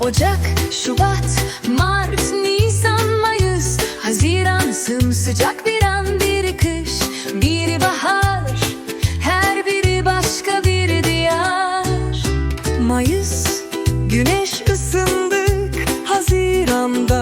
Ocak, Şubat, Mart, Nisan, Mayıs, Haziran sımsıcak bir an biri kış, biri bahar, her biri başka bir diyar. Mayıs, güneş ısındık, Haziran'da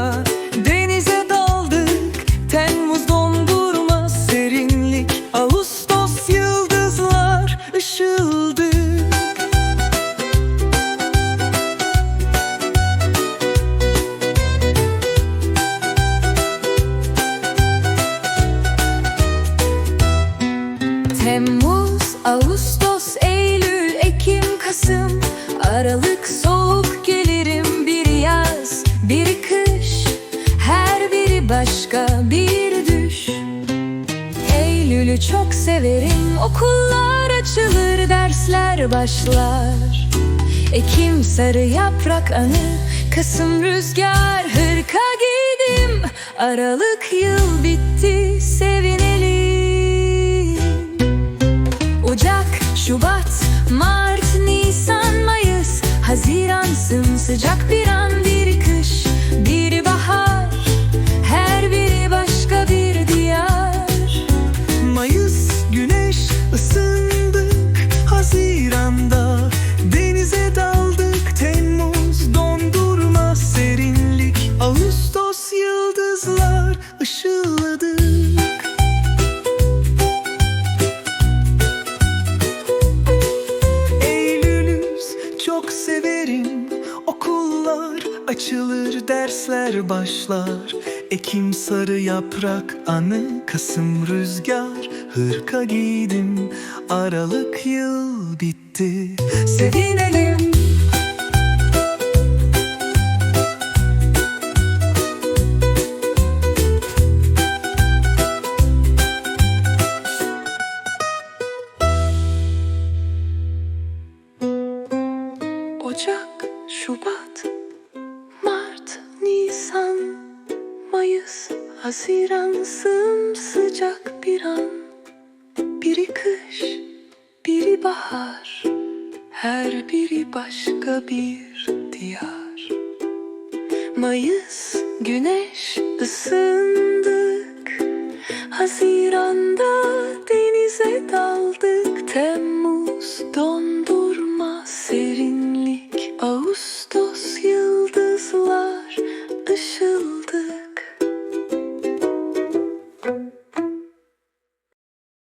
Temmuz, Ağustos, Eylül, Ekim, Kasım. Aralık soğuk gelirim bir yaz, bir kış. Her biri başka bir düş. Eylül'ü çok severim Okullar açılır, dersler başlar. Ekim sarı yaprak anı Kasım rüzgar hırka giydim. Aralık yıl bitti Şubat, çok severim. Okullar açılır dersler başlar. Ekim sarı yaprak anı Kasım rüzgar. Hırka giydim Aralık yıl bitti. Sevinelim Ocak, Şubat, Mart, Nisan, Mayıs, Haziran sımsıcak bir an. Biri kış, biri bahar Her biri başka bir diyar. Mayıs, güneş ısındık Haziran'da